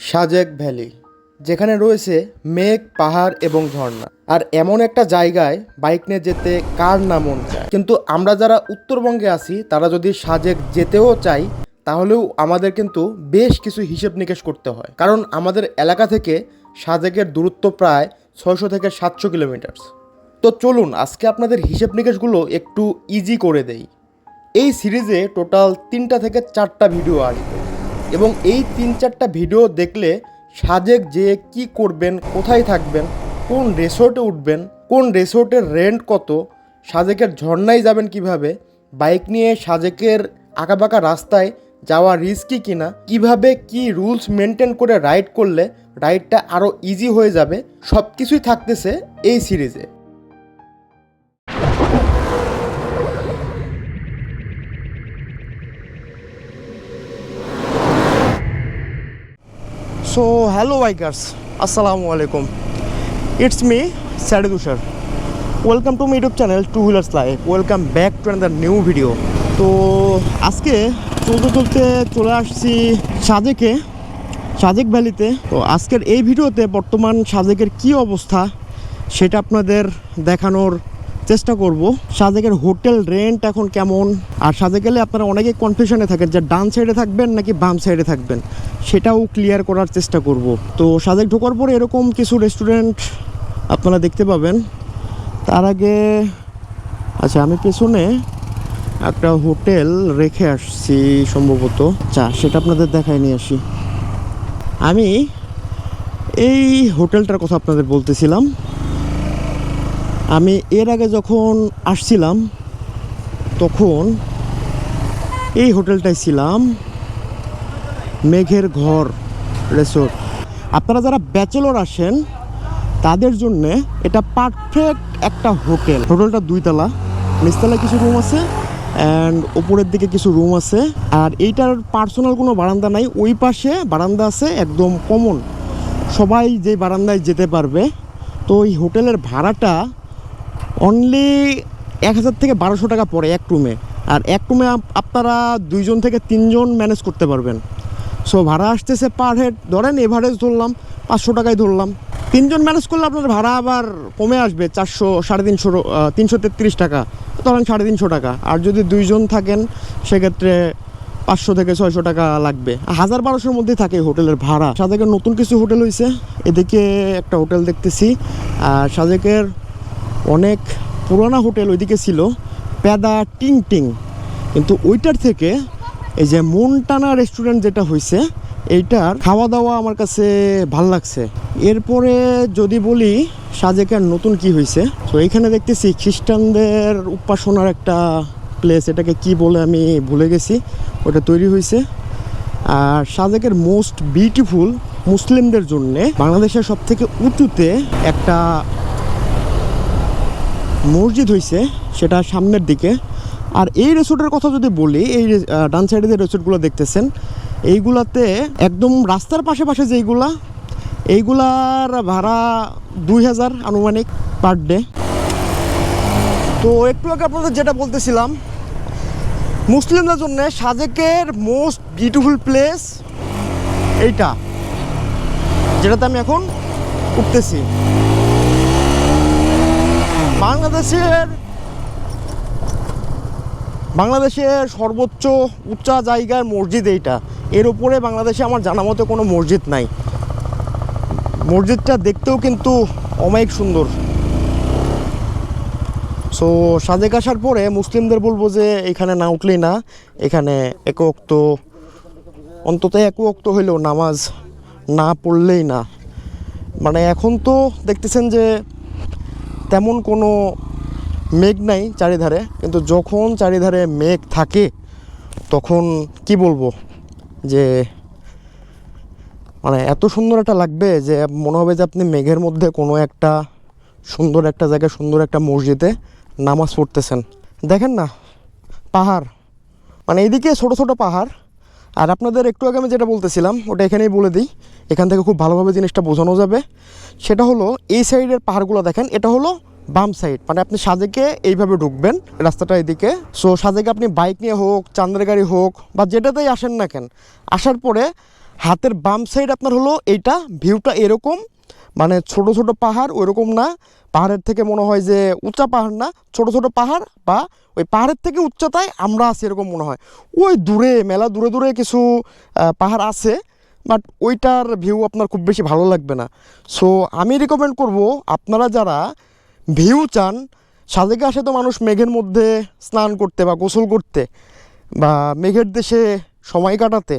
Sajek valley, যেখানে রয়েছে মেঘ, পাহাড় এবং ঝর্ণা। আর এমন একটা জায়গায় বাইক নিয়ে যেতে কার না মন চায়? কিন্তু আমরা যারা উত্তরবঙ্গে আছি, তারা যদি সাজেক যেতেও চাই, তাহলেও আমাদের কিন্তু বেশ কিছু হিসেব নিকেশ করতে হয়। কারণ আমাদের এলাকা থেকে সাজেকের দূরত্ব প্রায় ছয়শো থেকে সাতশো কিলোমিটার তো চলুন, আজকে আপনাদের হিসেব নিকেশগুলো একটু ইজি করে দেই। এই সিরিজে টোটাল তিনটা থেকে চারটা ভিডিও আসবে। এবং এই তিন চারটা ভিডিও দেখলে সাজেক যে কি করবেন, কোথায় থাকবেন, কোন রেসর্টে উঠবেন, কোন রেসর্টের রেন্ট কত, সাজেকের ঝর্ণায় যাবেন কীভাবে, বাইক নিয়ে সাজেকের আঁকাবাঁকা রাস্তায় যাওয়া রিস্কি কিনা, কীভাবে কি রুলস মেনটেন করে রাইড করলে রাইডটা আরও ইজি হয়ে যাবে সব কিছুই থাকতেছে এই সিরিজে সো হ্যালো বাইকার্স আসসালামু আলাইকুম it's me স্যাডে Tushar welcome to me YouTube channel two wheelers life welcome back to another new video তো আজকে চলতে চলতে চলে আসছি সাজেকে, সাজেক ভ্যালিতে। তো আজকের এই ভিডিওতে বর্তমান সাজেকের কি অবস্থা সেটা আপনাদের দেখানোর চেষ্টা করব। সাজেকের হোটেল রেন্ট এখন কেমন? আর সাজেক গেলে আপনারা অনেকে কনফিউশনে থাকেন যে ডান সাইডে থাকবেন নাকি বাম সাইডে থাকবেন। সেটাও ক্লিয়ার করার চেষ্টা করব। তো সাজেক ঢোকার পরে এরকম কিছু রেস্টুরেন্ট আপনারা দেখতে পাবেন। তার আগে আচ্ছা আমি পেছনে একটা হোটেল রেখে আসছি সম্ভবত। চা সেটা আপনাদের দেখায় নিয়ে আসি। আমি এই হোটেলটার কথা আপনাদের বলতেছিলাম। আমি এর আগে যখন আসছিলাম, তখন এই হোটেলটায় ছিলাম, মেঘের ঘর রেসোর্ট আপনারা যারা ব্যাচেলর আসেন, তাদের জন্য এটা পারফেক্ট একটা হোটেল। হোটেলটা দুইতলা, নিচতলায় কিছু রুম আছে অ্যান্ড ওপরের দিকে কিছু রুম আছে। আর এইটার পার্সোনাল কোনো বারান্দা নাই, ওই পাশে বারান্দা আছে একদম কমন সবাই যে বারান্দায় যেতে পারবে। তো এই হোটেলের ভাড়াটা অনলি এক হাজার থেকে বারোশো টাকা পড়ে এক রুমে আর এক রুমে আপনারা দুইজন থেকে তিনজন ম্যানেজ করতে পারবেন। সো ভাড়া আসতেছে পার হেড ধরেন এভারেজ ধরলাম, পাঁচশো টাকায় ধরলাম। তিনজন ম্যানেজ করলে আপনার ভাড়া আবার কমে আসবে চারশো, সাড়ে তিনশো তিনশো তেত্রিশ টাকা। ধরেন সাড়ে তিনশো টাকা। আর যদি দুইজন থাকেন, সেক্ষেত্রে পাঁচশো থেকে ছয়শো টাকা লাগবে। হাজার বারোশোর মধ্যেই থাকে হোটেলের ভাড়া। সাজেকের নতুন কিছু হোটেল হয়েছে এদিকে একটা হোটেল দেখতেছি। আর সাজেকের অনেক পুরানা হোটেল ওইদিকে ছিল প্যাদা টিং টিং কিন্তু ওইটার থেকে এই যে মনটানা রেস্টুরেন্ট যেটা হয়েছে এইটার খাওয়া দাওয়া আমার কাছে ভালো লাগছে। এরপরে যদি বলি, সাজেকের নতুন কি হয়েছে তো এইখানে দেখতেছি খ্রিস্টানদের উপাসনার একটা প্লেস এটাকে কি বলে আমি ভুলে গেছি, ওটা তৈরি হয়েছে আর সাজেকের মোস্ট বিউটিফুল মুসলিমদের জন্যে বাংলাদেশের সব থেকে উঁচুতে একটা মসজিদ হয়েছে সেটা সামনের দিকে। আর এই রিসোর্টের কথা যদি বলি, এই ডান সাইডে যে রিসোর্টগুলো দেখতেছেন, এইগুলাতে একদম রাস্তার পাশে পাশে যেইগুলা, এইগুলার ভাড়া দুই হাজার আনুমানিক পার ডে তো একটু আগে আপনাদের যেটা বলতেছিলাম, মুসলিমদের জন্য সাজেকের মোস্ট বিউটিফুল প্লেস এইটা, যেটাতে আমি এখন উঠতেছি। বাংলাদেশের বাংলাদেশের সর্বোচ্চ উঁচা জায়গার মসজিদ এইটা। এর উপরে বাংলাদেশে আমার জানা মতো কোনো মসজিদ নাই। মসজিদটা দেখতেও কিন্তু অমায়িক সুন্দর। সো সাজেক আসার পরে মুসলিমদের বলব যে এখানে না উঠলেই না, এখানে এক অক্ত অন্তত এক অক্ত হইলেও নামাজ না পড়লেই না। মানে এখন তো দেখতেছেন যে তেমন কোনো মেঘ নাই চারিধারে, কিন্তু যখন চারিধারে মেঘ থাকে, তখন কি বলব যে মানে এত সুন্দর একটা লাগবে যে, মনে হবে যে আপনি মেঘের মধ্যে কোনো একটা সুন্দর একটা জায়গায়, সুন্দর একটা মসজিদে নামাজ পড়তেছেন। দেখেন না, পাহাড়। মানে এইদিকে ছোট ছোট পাহাড় আর আপনাদের একটু আগে আমি যেটা বলতেছিলাম, ওটা এখানেই বলে দিই। এখান থেকে খুব ভালোভাবে জিনিসটা বোঝানো যাবে। সেটা হলো, এই সাইডের পাহাড়গুলো দেখেন, এটা হলো বাম সাইড। মানে আপনি সাজেকে এইভাবে ঢুকবেন, রাস্তাটা এদিকে। সো সাজেকে আপনি বাইক নিয়ে হোক, চান্দের গাড়ি হোক, বা যেটাতেই আসেন না কেন, আসার পরে হাতের বাম সাইড আপনার হলো এইটা, ভিউটা এরকম। মানে ছোট ছোট পাহাড় ওইরকম না। পাহাড়ের থেকে মনে হয় যে উঁচা পাহাড় না, ছোট ছোট পাহাড় বা ওই পাহাড়ের থেকে উচ্চতায় আমরা আছি এরকম মনে হয়। ওই দূরে, মেলা দূরে দূরে কিছু পাহাড় আছে বাট ওইটার ভিউ আপনার খুব বেশি ভালো লাগবে না। সো আমি রেকমেন্ড করব আপনারা যারা ভিউ চান সাজেকে আসে তো মানুষ মেঘের মধ্যে স্নান করতে বা গোসল করতে বা মেঘের দেশে সময় কাটাতে,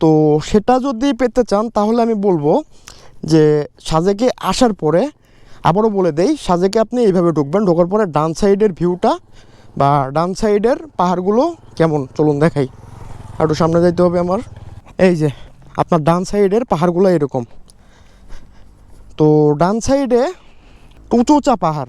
তো সেটা যদি পেতে চান তাহলে আমি বলব যে সাজেকে আসার পরে আবারও বলে দেই, সাজেকে আপনি এইভাবে ঢুকবেন। ঢোকার পরে ডান সাইডের ভিউটা বা ডান সাইডের পাহাড়গুলো কেমন? চলুন দেখাই। একটু সামনে যাইতে হবে আমার। এই যে, আপনার ডান সাইডের পাহাড়গুলো এরকম। তো ডান সাইডে উঁচু, উঁচা পাহাড়।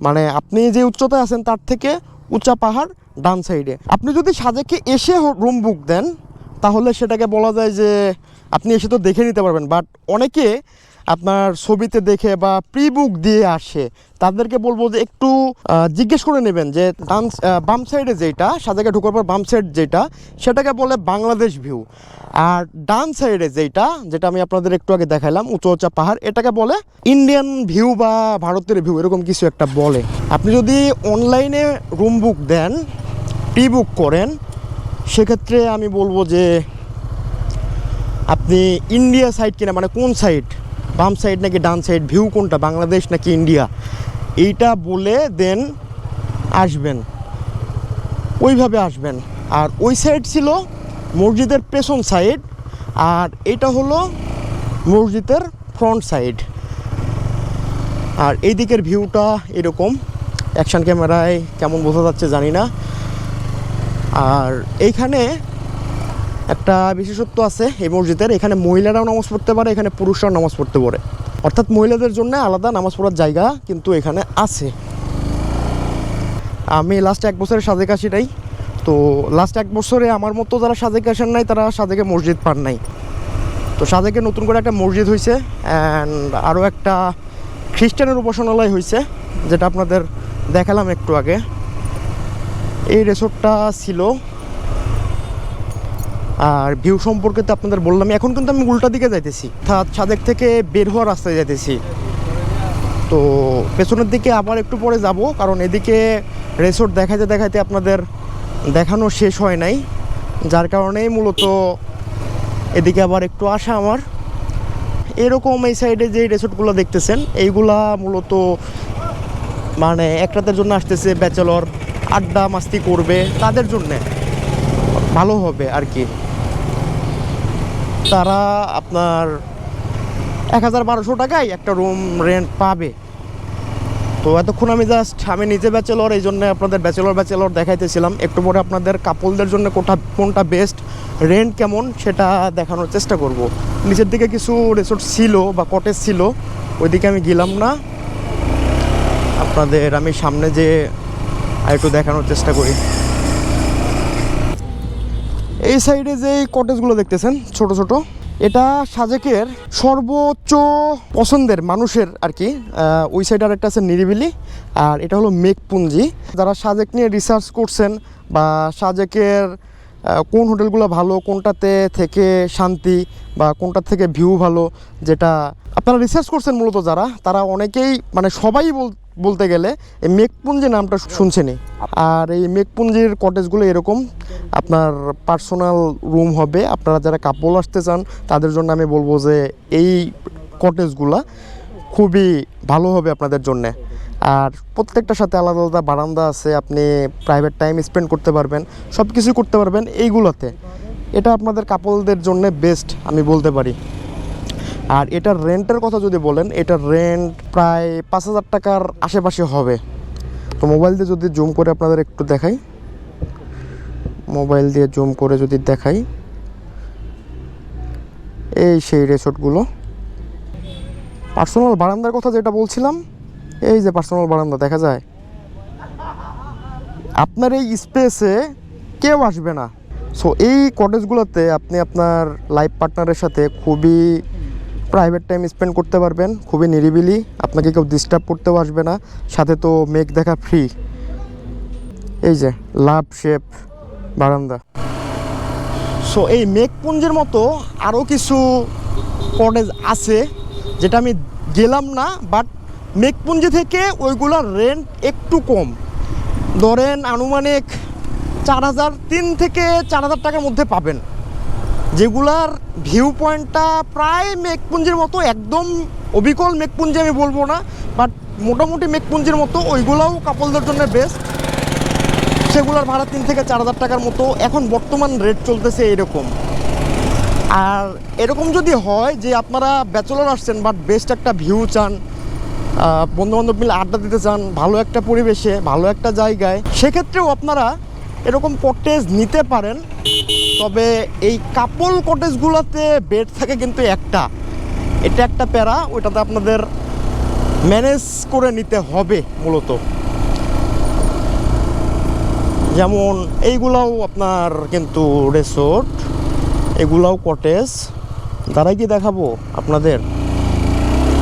মানে আপনি যে উচ্চতায় আছেন তার থেকে উঁচা পাহাড় ডান সাইডে। আপনি যদি সাজেকে এসে রুম বুক দেন, তাহলে সেটাকে বলা যায় যে আপনি এসে তো দেখে নিতে পারবেন। বাট অনেকে আপনার ছবিতে দেখে বা প্রি বুক দিয়ে আসে, তাদেরকে বলব যে একটু জিজ্ঞেস করে নেবেন যে ডান বাম সাইডে যেটা, সাজেকে ঢোকার পর বাম সাইড যেটা, সেটাকে বলে বাংলাদেশ ভিউ আর ডান সাইডে যেটা যেটা আমি আপনাদের একটু আগে দেখালাম, উঁচু উঁচা পাহাড়, এটাকে বলে ইন্ডিয়ান ভিউ বা ভারতের ভিউ এরকম কিছু একটা বলে। আপনি যদি অনলাইনে রুম বুক দেন প্রি বুক করেন, সেক্ষেত্রে আমি বলব যে আপনি ইন্ডিয়া সাইড কিনা মানে কোন সাইড বাম সাইড নাকি ডান সাইড, ভিউ কোনটা, বাংলাদেশ নাকি ইন্ডিয়া? এইটা বলে দেন আসবেন। ওইভাবে আসবেন। আর ওই সাইড ছিল মসজিদের পেছন সাইড, আর এটা হলো মসজিদের ফ্রন্ট সাইড। আর এই দিকের ভিউটা এরকম। অ্যাকশন ক্যামেরায় কেমন বোঝা যাচ্ছে জানি না। আর এইখানে একটা বিশেষত্ব আছে এই মসজিদের, এখানে মহিলারাও নামাজ পড়তে পারে, এখানে পুরুষরাও নামাজ পড়তে পারে। অর্থাৎ মহিলাদের জন্য আলাদা নামাজ পড়ার জায়গা কিন্তু এখানে আছে। আমি লাস্ট এক বছরের সাজেক আসি নাই, তো লাস্ট এক বছরে আমার মতো যারা সাজেক আসেন নাই, তারা সাজেকে মসজিদ পান নাই। তো সাজেকে নতুন করে একটা মসজিদ হয়েছে অ্যান্ড আরও একটা খ্রিস্টানের উপাসনালয় হয়েছে যেটা আপনাদের দেখালাম একটু আগে। এই রেসর্টটা ছিল আর ভিউ সম্পর্কে তো আপনাদের বললাম এখন কিন্তু আমি উল্টা দিকে যাইতেছি। অর্থাৎ সাদেক থেকে বের হওয়ার রাস্তায় যাইতেছি। তো পেছনের দিকে আবার একটু পরে যাব, কারণ এদিকে রেসর্ট দেখাইতে দেখাইতে আপনাদের দেখানো শেষ হয় নাই। যার কারণেই মূলত এদিকে আবার একটু আসা আমার। এরকম এই সাইডে যে রেসর্টগুলো দেখতেছেন, এইগুলা মূলত মানে এক রাতের জন্য আসতেছে ব্যাচেলর আড্ডা মাস্তি করবে, তাদের জন্যে ভালো হবে আর কি। তারা আপনার এক হাজার বারোশো টাকায় একটা রুম রেন্ট পাবে। তো এতক্ষণ আমি জাস্ট আমি নিজে ব্যাচেলর এই জন্য আপনাদের ব্যাচেলর ব্যাচেলর দেখাইতেছিলাম। একটু পরে আপনাদের কাপলদের জন্য কোটা, কোনটা বেস্ট রেন্ট কেমন সেটা দেখানোর চেষ্টা করব। নিচের দিকে কিছু রিসোর্ট ছিল বা কটেজ ছিল, ওইদিকে আমি গেলাম না। আপনাদের আমি সামনে যে একটু দেখানোর চেষ্টা করি। এই সাইডে যে কটেজগুলো দেখতেছেন, ছোট ছোট, এটা সাজেকের সর্বোচ্চ পছন্দের মানুষের আর কি ওই সাইডে আর একটা আছে নিরিবিলি, আর এটা হলো মেঘপুঞ্জি। যারা সাজেক নিয়ে রিসার্চ করছেন বা সাজেকের কোন হোটেলগুলো ভালো, কোনটাতে থেকে শান্তি বা কোনটার থেকে ভিউ ভালো, যেটা আপনারা রিসার্চ করছেন মূলত যারা, তারা অনেকেই মানে সবাই বল বলতে গেলে, এই মেঘপুঞ্জি নামটা শুনছেনই। আর এই মেঘপুঞ্জির কটেজগুলো এরকম। আপনার পার্সোনাল রুম হবে। আপনারা যারা কাপল আসতে চান, তাদের জন্য আমি বলব যে এই কটেজগুলা খুবই ভালো হবে আপনাদের জন্যে। আর প্রত্যেকটার সাথে আলাদা আলাদা বারান্দা আছে। আপনি প্রাইভেট টাইম স্পেন্ড করতে পারবেন সব কিছু করতে পারবেন এইগুলোতে। এটা আপনাদের কাপলদের জন্য বেস্ট আমি বলতে পারি। আর এটার রেন্টের কথা যদি বলেন, এটার রেন্ট প্রায় পাঁচ হাজার টাকার আশেপাশে হবে। তো মোবাইল দিয়ে যদি জুম করে আপনাদের একটু দেখাই। মোবাইল দিয়ে জুম করে যদি দেখাই। এই সেই রেসর্টগুলো পার্সোনাল বারান্দার কথা যেটা বলছিলাম, এই যে পার্সোনাল বারান্দা, দেখা যায়? আপনার এই স্পেসে কেউ আসবে না। সো এই কটেজগুলোতে আপনি আপনার লাইফ পার্টনারের সাথে খুবই প্রাইভেট টাইম স্পেন্ড করতে পারবেন, খুবই নিরিবিলি, আপনাকে কেউ ডিস্টার্ব করতেও আসবে না, সাথে তো মেঘ দেখা ফ্রি এই যে লাভ শেপ বারান্দা। সো এই মেঘপুঞ্জের মতো আরও কিছু কটেজ আছে, যেটা আমি গেলাম না বাট মেঘপুঞ্জি থেকে ওইগুলোর রেন্ট একটু কম। ধরেন আনুমানিক চার হাজার, তিন থেকে চার হাজার টাকার মধ্যে পাবেন। যেগুলার ভিউ পয়েন্টটা প্রায় মেঘপুঞ্জের মতো, একদম অবিকল মেঘপুঞ্জি আমি বলব না বাট মোটামুটি মেঘপুঞ্জির মতো, ওইগুলাও কাপলদের জন্য বেস্ট সেগুলোর ভাড়া তিন থেকে চার হাজার টাকার মতো, এখন বর্তমান রেট চলতেছে এরকম। আর এরকম যদি হয় যে আপনারা ব্যাচেলর আসছেন বাট বেস্ট একটা ভিউ চান বন্ধু বান্ধব মিলে আড্ডা দিতে চান, ভালো একটা পরিবেশে, ভালো একটা জায়গায়, সেক্ষেত্রেও আপনারা এরকম কটেজ নিতে পারেন, তবে এই কাপল কটেজগুলোতে বেড থাকে কিন্তু একটা। এটা একটা প্যারা, ওইটাতে আপনাদের ম্যানেজ করে নিতে হবে মূলত। যেমন এইগুলাও আপনার কিন্তু রেসোর্ট এগুলাও কটেজ দাঁড়াই কি দেখাবো আপনাদের।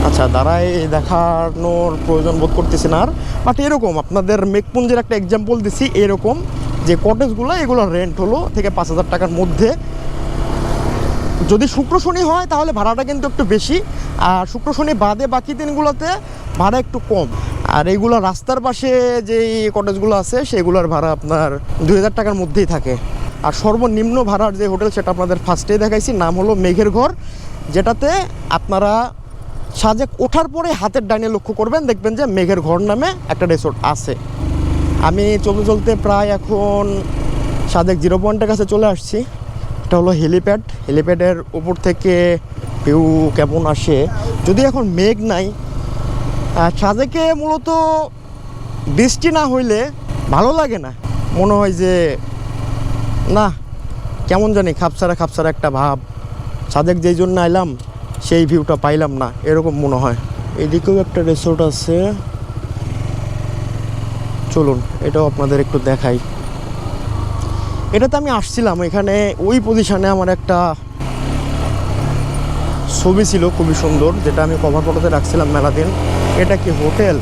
আচ্ছা দাঁড়াই দেখানোর প্রয়োজন বোধ করতেছি না আর। বাট এরকম, আপনাদের মেঘপুঞ্জের একটা এক্সাম্পল দিছি, এরকম। যে কটেজগুলো এগুলো রেন্ট হলো থেকে পাঁচ হাজার টাকার মধ্যে। যদি শুক্র শনি হয়, তাহলে ভাড়াটা কিন্তু একটু বেশি। আর শুক্র শনি বাদে বাকি দিনগুলোতে ভাড়া একটু কম। আর এইগুলো রাস্তার পাশে যেই কটেজগুলো আছে, সেগুলোর ভাড়া আপনার দুই হাজার টাকার মধ্যেই থাকে। আর সর্বনিম্ন ভাড়ার যে হোটেল, সেটা আপনাদের ফার্স্টেই দেখাইছি, নাম হলো মেঘের ঘর। যেটাতে আপনারা সাজেক ওঠার পরে হাতের ডাইনে লক্ষ্য করবেন, দেখবেন যে মেঘের ঘর নামে একটা রিসোর্ট আছে। আমি চলতে চলতে প্রায় এখন সাজেক জিরো পয়েন্টের কাছে চলে আসছি। এটা হলো হেলিপ্যাড হেলিপ্যাডের উপর থেকে ভিউ কেমন আসে? যদি এখন মেঘ নাই সাজেকে মূলত বৃষ্টি না হইলে ভালো লাগে না। মনে হয় যে, না, কেমন জানি খাপসারা খাপসারা একটা ভাব। সাদেক যেই জন্য আইলাম, সেই ভিউটা পাইলাম না, এরকম মনে হয়। এদিকেও একটা রিসোর্ট আছে। চলুন এটাও আপনাদের একটু দেখাই। এটাতে আমি আসছিলাম এখানে ওই পজিশনে আমার একটা ছবি ছিল খুবই সুন্দর যেটা আমি কভার ফটোতে রাখছিলাম মেলা দিন এটা কি হোটেল?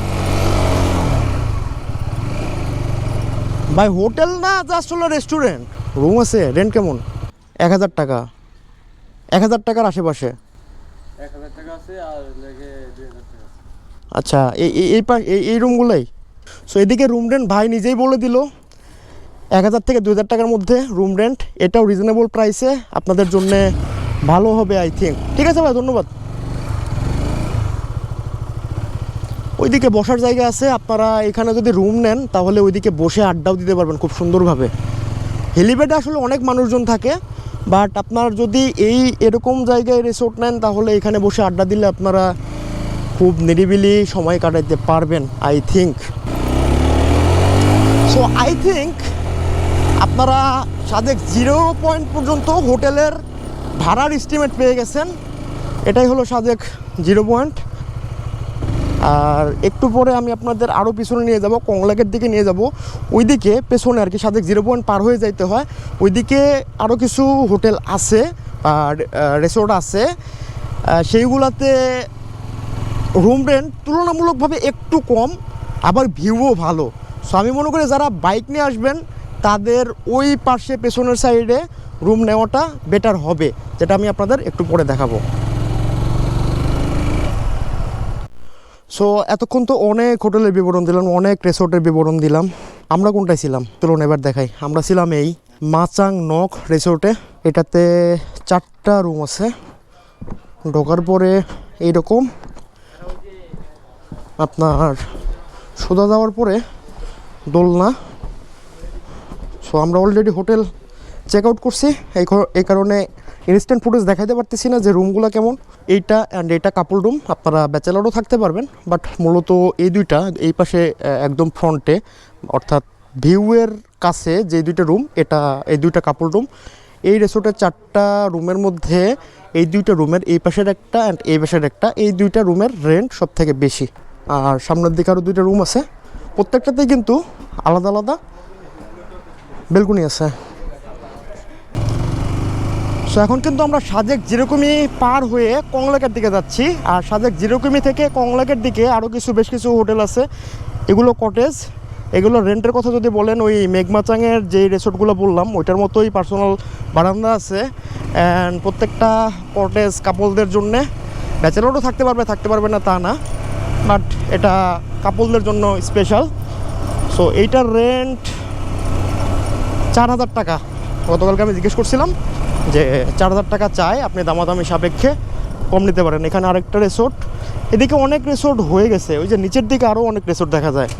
ভাই হোটেল না জাস্ট হলো রেস্টুরেন্ট রুম আছে রেন্ট কেমন? এক হাজার টাকা। এক হাজার টাকার আশেপাশে। আচ্ছা এই এই এই রুমগুলোই সো এদিকে রুম রেন্ট ভাই নিজেই বলে দিল, এক হাজার থেকে দু হাজার টাকার মধ্যে রুম রেন্ট এটাও রিজনেবল প্রাইসে আপনাদের জন্য ভালো হবে আই থিঙ্ক ঠিক আছে ভাই, ধন্যবাদ। ওইদিকে বসার জায়গা আছে, আপনারা এখানে যদি রুম নেন, তাহলে ওইদিকে বসে আড্ডাও দিতে পারবেন খুব সুন্দরভাবে। হেলিপ্যাডে আসলে অনেক মানুষজন থাকে বাট আপনার যদি এই এরকম জায়গায় রিসোর্ট নেন, তাহলে এখানে বসে আড্ডা দিলে আপনারা খুব নিরিবিলি সময় কাটাইতে পারবেন I think so I think আপনারা সাদেক জিরো পয়েন্ট পর্যন্ত হোটেলের ভাড়ার এস্টিমেট পেয়ে গেছেন। এটাই হলো সাদেক জিরো পয়েন্ট আর একটু পরে আমি আপনাদের আরও পিছনে নিয়ে যাব, কংলাকের দিকে নিয়ে যাব। ওইদিকে পেছনে আর কি সাদেক জিরো পয়েন্ট পার হয়ে যাইতে হয়। ওইদিকে আরও কিছু হোটেল আছে, আর রিসোর্ট আছে। সেইগুলাতে রুম রেন্ট তুলনামূলকভাবে একটু কম, আবার ভিউও ভালো। সো আমি মনে করি যারা বাইক নিয়ে আসবেন, তাদের ওই পাশে পেছনের সাইডে রুম নেওয়াটা বেটার হবে, যেটা আমি আপনাদের একটু পরে দেখাবো। সো এতক্ষণ তো অনেক হোটেলের বিবরণ দিলাম, অনেক রিসোর্টের বিবরণ দিলাম। আমরা কোনটায় ছিলাম? চলুন এবার দেখাই। আমরা ছিলাম এই মাচাং নক রিসোর্টে এটাতে চারটা রুম আছে। ঢোকার পরে এইরকম। আপনার সোজা যাওয়ার পরে দোলনা। সো আমরা অলরেডি হোটেল চেক আউট করছি। এই এই কারণে ইনস্ট্যান্ট ফুটেজ দেখাইতে পারতেছি না যে রুমগুলো কেমন। এইটা অ্যান্ড এইটা কাপল রুম আপনারা ব্যাচেলারও থাকতে পারবেন। বাট মূলত এই দুইটা, এই পাশে একদম ফ্রন্টে অর্থাৎ ভিউয়ের কাছে যে দুইটা রুম এটা এই দুইটা কাপল রুম এই রিসোর্টের চারটা রুমের মধ্যে এই দুইটা রুমের এই পাশের একটা অ্যান্ড এই পাশের একটা, এই দুইটা রুমের রেন্ট সব থেকে বেশি। আর সামনের দিকে আরও দুইটা রুম আছে। প্রত্যেকটাতেই কিন্তু আলাদা আলাদা বেলকুনি আছে। সো এখন কিন্তু আমরা সাজেক যেরকমই পার হয়ে কংলাকের দিকে যাচ্ছি, আর সাজেক যেরকমই থেকে কংলাকের দিকে আরও কিছু, বেশ কিছু হোটেল আছে। এগুলো কটেজ এগুলো রেন্টের কথা যদি বলেন, ওই মেঘমাচাঙের যেই রিসোর্টগুলো বললাম, ওইটার মতোই পার্সোনাল বারান্দা আছে। অ্যান্ড প্রত্যেকটা কটেজ কাপলদের জন্যে ব্যাচেলরও থাকতে পারবে থাকতে পারবে না তা না। বাট এটা কাপলদের জন্য স্পেশাল সো এইটার রেন্ট চার হাজার টাকা। গতকালকে আমি জিজ্ঞেস করছিলাম যে, চার হাজার টাকা চাই, আপনি দামাদামি সাপেক্ষে কম নিতে পারেন। এখানে আরেকটা রিসোর্ট এদিকে অনেক রিসোর্ট হয়ে গেছে। ওই যে নিচের দিকে আরও অনেক রিসোর্ট দেখা যায়।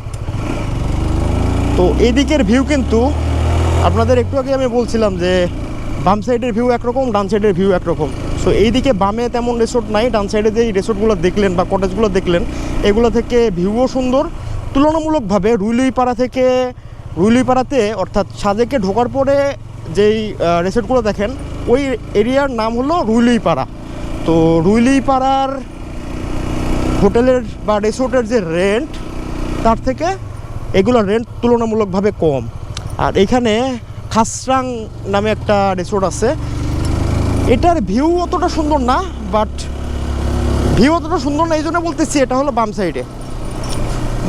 তো এই দিকের ভিউ কিন্তু আপনাদের একটু আগে আমি বলছিলাম যে, বাম সাইডের ভিউ একরকম, ডান সাইডের ভিউ একরকম। সো এইদিকে বামে তেমন রিসোর্ট নাই, ডান সাইডে যে রিসোর্টগুলো দেখলেন বা কটেজগুলো দেখলেন, এগুলো থেকে ভিউও সুন্দর। তুলনামূলকভাবে রুইলুইপাড়া থেকে, রুইলুইপাড়াতে অর্থাৎ সাজেকে ঢোকার পরে যেই রিসোর্টগুলো দেখেন, ওই এরিয়ার নাম হলো রুইলুইপাড়া। তো রুইলুইপাড়ার হোটেলের বা রিসোর্টের যে রেন্ট তার থেকে এগুলো রেন্ট তুলনামূলকভাবে কম। আর এখানে খাসরাং নামে একটা রিসোর্ট আছে এটার ভিউ অতটা সুন্দর না বাট ভিউ অতটা সুন্দর না, এই জন্য বলতেছি এটা হলো বাম সাইডে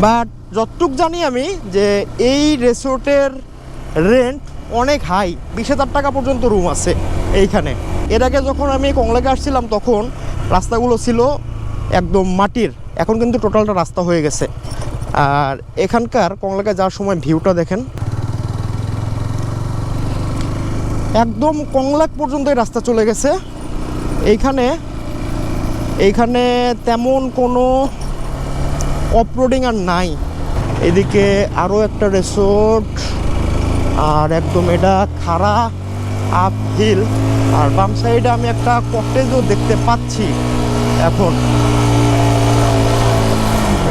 বাট যতটুক জানি আমি যে এই রিসোর্টের রেন্ট অনেক হাই বিশ হাজার টাকা পর্যন্ত রুম আছে এইখানে। এর আগে যখন আমি কংলাকে আসছিলাম তখন রাস্তাগুলো ছিল একদম মাটির, এখন কিন্তু টোটালটা রাস্তা হয়ে গেছে। আর এখানকার কংলাকে যাওয়ার সময় ভিউটা দেখেন একদম কংলাক পর্যন্ত রাস্তা চলে গেছে। এইখানে এইখানে তেমন কোনো অফরোডিং আর নাই। এদিকে আরও একটা রিসোর্ট আর একদম এটা খাড়া আপ হিল আর বাম সাইডে আমি একটা কটেজও দেখতে পাচ্ছি এখন।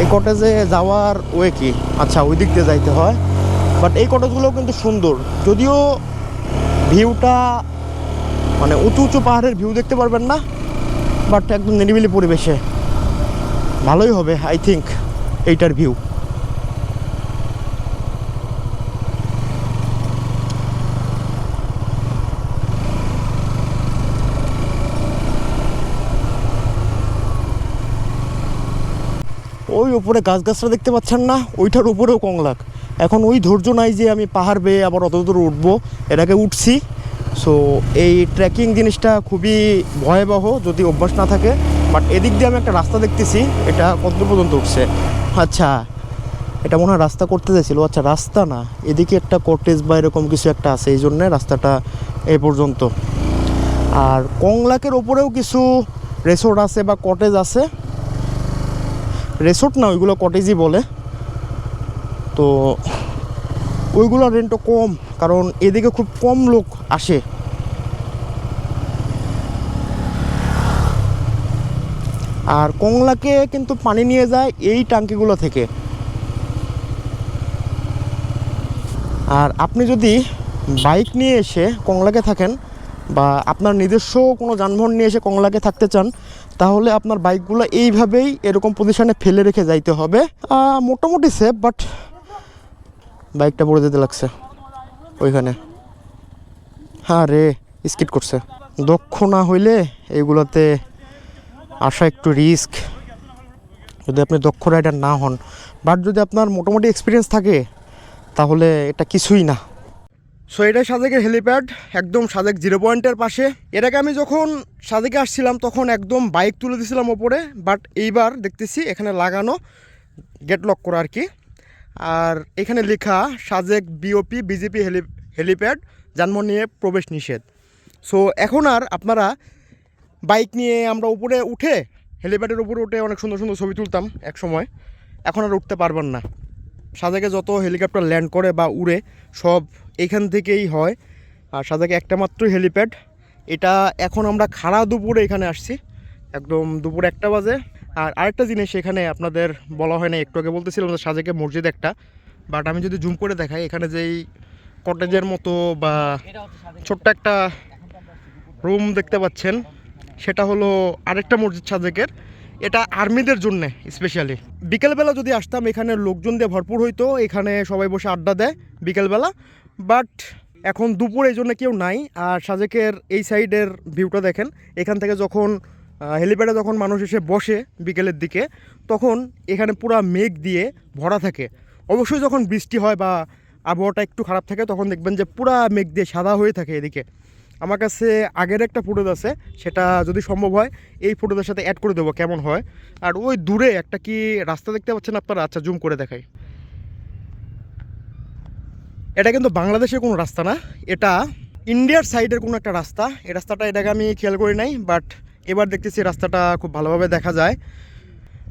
এই কটেজে যাওয়ার ওয়ে কি? আচ্ছা ওই দিক দিয়ে যাইতে হয়। বাট এই কটেজগুলো কিন্তু সুন্দর। যদিও ভিউটা মানে উঁচু উঁচু পাহাড়ের ভিউ দেখতে পারবেন না বাট একদম নিরিবিলি পরিবেশে। ভালোই হবে আই থিঙ্ক এইটার ভিউ। ওই উপরে গাছগাছরা দেখতে পাচ্ছেন না, ওইটার উপরেও কংলাক। এখন ওই ধৈর্য নাই যে আমি পাহাড় বেয়ে আবার অত দূর উঠবো, এটাকে উঠছি। সো এই ট্রেকিং জিনিসটা খুবই ভয়াবহ যদি অভ্যাস না থাকে। বাট এদিক দিয়ে আমি একটা রাস্তা দেখতেছি, এটা কত পর্যন্ত উঠছে? আচ্ছা এটা মনে হয় রাস্তা করতে চাইছিল। আচ্ছা রাস্তা না, এদিকে একটা কটেজ বা এরকম কিছু একটা আছে, এই জন্যে রাস্তাটা এই পর্যন্ত। আর কংলাকের ওপরেও কিছু রেসোর্ট আছে বা কটেজ আছে। রেসোর্ট না, ওইগুলো কটেজই বলে। তো ওইগুলোর রেন্টও কম, কারণ এদিকে খুব কম লোক আসে। আর কংলাকে কিন্তু পানি নিয়ে যায় এই টাঙ্কিগুলো থেকে। আর আপনি যদি বাইক নিয়ে এসে কংলাকে থাকেন বা আপনার নিজস্ব কোনো যানবাহন নিয়ে এসে কংলাকে থাকতে চান, তাহলে আপনার বাইকগুলো এইভাবেই এরকম পজিশনে ফেলে রেখে যাইতে হবে। মোটামুটি সেফ বাট বাইকটা পড়ে যেতে লাগছে। ওইখানে। হ্যাঁ রে স্কিট করছে। দক্ষ না হইলে এইগুলোতে আসা একটু রিস্ক। যদি আপনি দক্ষ রাইডার না হন। বাট যদি আপনার মোটামুটি এক্সপিরিয়েন্স থাকে, তাহলে এটা কিছুই না। সো এটা সাজেকের হেলিপ্যাড একদম সাজেক জিরো পয়েন্টের পাশে। এর আগে আমি যখন সাজেকে আসছিলাম, তখন একদম বাইক তুলে দিয়েছিলাম ওপরে। বাট এইবার দেখতেছি এখানে লাগানো গেট লক করা আর কি। আর এখানে লেখা, Sajek BOP BJP heli, helipad, যানবাহন নিয়ে প্রবেশ নিষেধ। সো এখন আর আপনারা বাইক নিয়ে আমরা উপরে উঠে, হেলিপ্যাডের উপরে উঠে অনেক সুন্দর সুন্দর ছবি তুলতাম এক সময়। এখন আর উঠতে পারবেন না। সাজেকে যত হেলিকপ্টার ল্যান্ড করে বা উড়ে, সব এখান থেকেই হয়। আর সাজেকে একটা মাত্রই হেলিপ্যাড। এটা এখন আমরা খাড়া দুপুরে এখানে আসছি। একদম দুপুর একটা বাজে। আর আরেকটা জিনিস এখানে আপনাদের বলা হয় না, একটু আগে বলতেছিলাম যে সাজেকে মসজিদ একটা বাট আমি যদি জুম করে দেখাই, এখানে যেই কটেজের মতো বা ছোট্ট একটা রুম দেখতে পাচ্ছেন, সেটা হলো আরেকটা মসজিদ সাজেকের। এটা আর্মিদের জন্য স্পেশালি বিকেলবেলা যদি আসতাম, এখানে লোকজন দিয়ে ভরপুর হইতো, এখানে সবাই বসে আড্ডা দেয় বিকেলবেলা বাট এখন দুপুর এই জন্য কেউ নাই, আর সাজেকের এই সাইডের ভিউটা দেখেন, এখান থেকে যখন হেলিপ্যাডে যখন মানুষ এসে বসে বিকেলের দিকে, তখন এখানে পুরা মেঘ দিয়ে ভরা থাকে। অবশ্যই যখন বৃষ্টি হয় বা আবহাওয়াটা একটু খারাপ থাকে, তখন দেখবেন যে পুরা মেঘ দিয়ে সাদা হয়ে থাকে এদিকে। আমার কাছে আগের একটা ফুটেজ আছে, সেটা যদি সম্ভব হয়, এই ফুটেজের সাথে অ্যাড করে দেবো কেমন হয়। আর ওই দূরে একটা কি রাস্তা দেখতে পাচ্ছেন আপনারা? আচ্ছা জুম করে দেখাই। এটা কিন্তু বাংলাদেশের কোনো রাস্তা না, এটা ইন্ডিয়ার সাইডের কোনো একটা রাস্তা। এই রাস্তাটা এটাকে আমি খেয়াল করি নাই বাট এবার দেখতেছি রাস্তাটা খুব ভালোভাবে দেখা যায়।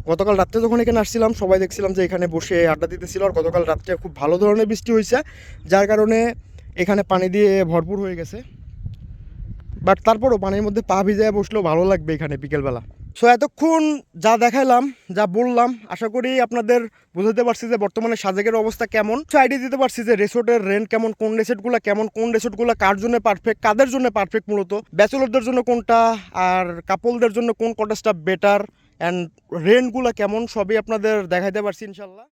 গতকাল রাত্রে যখন এখানে আসছিলাম, সবাই দেখছিলাম যে এখানে বসে আড্ডা দিতেছিল আর গতকাল রাত্রে খুব ভালো ধরনের বৃষ্টি হয়েছে, যার কারণে এখানে পানি দিয়ে ভরপুর হয়ে গেছে। বাট তারপরও পানির মধ্যে পা ভিজায় বসলেও ভালো লাগবে এখানে বিকেলবেলা। সো এতক্ষণ যা দেখাইলাম, যা বললাম, আশা করি আপনাদের বুঝতে পারছি যে বর্তমানে সাজেকের অবস্থা কেমন। সো আইডিয়া দিতে পারছি যে রেসোর্টের রেন্ট কেমন, কোন রেসোর্টগুলো কেমন, কোন রেসোর্টগুলো কার জন্য পারফেক্ট কাদের জন্য পারফেক্ট মূলত, ব্যাচেলরদের জন্য কোনটা, আর কাপলদের জন্য কোন কটেজটা বেটার অ্যান্ড রেন্টগুলো কেমন, সবই আপনাদের দেখাইতে পারছি ইনশাল্লাহ